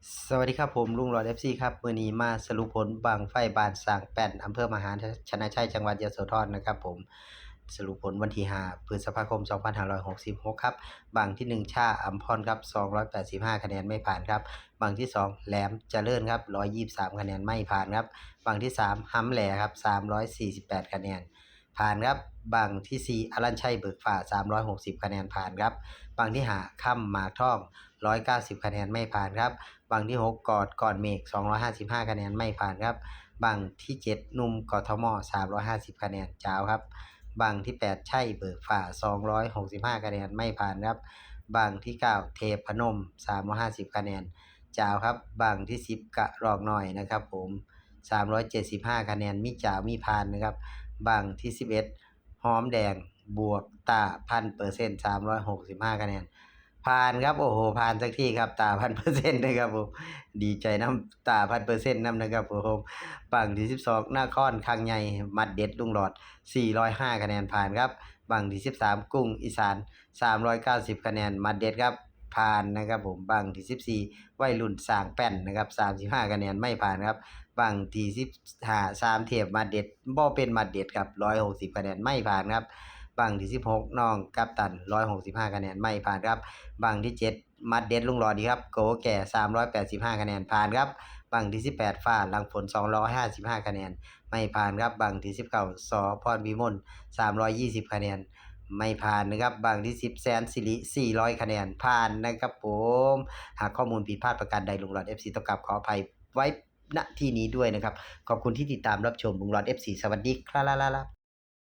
สวัสดีครับผมลุงหลอดเอฟซีครับมือนี้มาสรุปผลบังไฟบานสร้างแป้นอำเภอมหาชนะชัยจังหวัดยโสธรนะครับผมสรุปผลวันที่5พฤษภาคม 2566 ครับบางที่ 1 ชาอัมพรครับ 285 คะแนนไม่ผ่านครับบางที่ 2 แหลมเจริญครับ 123 คะแนนไม่ผ่านครับบางที่3ห้ำแหล่ครับ 348 คะแนนผ่านครับบางที่ 4อรัญชัยเบิกฟ้า360 คะแนนผ่านครับบางที่หาค่ำหมากทอง 190 คะแนนไม่ผ่านครับบางที่ 6 กอดก่อนเมฆ255 คะแนนไม่ผ่านครับบางที่ 7 นุ่มกทม 350 คะแนนจ้าวครับบางที่ 8 ใช่เบิกฝ่า 265 คะแนนไม่ผ่านครับบางที่ 9 เทพนม 350 คะแนนจ้าวครับบางที่ 10 กะรอกหน่อยนะครับผม 375 คะแนนมีจ้าวมีผ่านนะครับบางที่ 11 หอมแดงบวกตาพันเปอร์เซ็นต์365คะแนน ผ่านครับ โอ้โหผ่านสักที่ครับตาพันเปอร์เซ็นต์นะครับผมดีใจน้ำตาพันเปอร์เซ็นต์น้ำนะครับผมบังที่สิบสองหน้าค้อนคางใหญ่มัดเด็ดลุงหลอดสี่ร้อยห้าคะแนนผ่านครับบังที่สิบสามกุ้งอีสานสามร้อยเก้าสิบคะแนนมัดเด็ดครับผ่านนะครับผมบังที่สิบสี่วัยรุ่นสางแป้นนะครับสามสิบห้าคะแนนไม่ผ่านครับบังที่สิบห้าสามเทียบมัดเด็ดบ่เป็นมัดเด็ดครับร้อยหกสิบคะแนนไม่ผ่านครับ บังที่ 16 น้องกัปตัน 165 คะแนนไม่ผ่านครับบังที่ 7 มัดเด็ดลุงหลอดีครับ โกแก่ 385 คะแนนผ่านครับบังที่ 18ฟ้าลังฝน 255 คะแนน ไม่ผ่านครับบังที่ 19สอพรวิมล320 คะแนนไม่ผ่านนะครับบังที่ 10 แสนสิริ400 คะแนนผ่านนะครับผม หากข้อมูลผิดพลาดประการใดลุงหลอด FC ต้องกลับขออภัยไว้ณที่นี้ด้วยนะครับ ขอบคุณที่ติดตามรับชมลุงหลอด FC สวัสดีครับ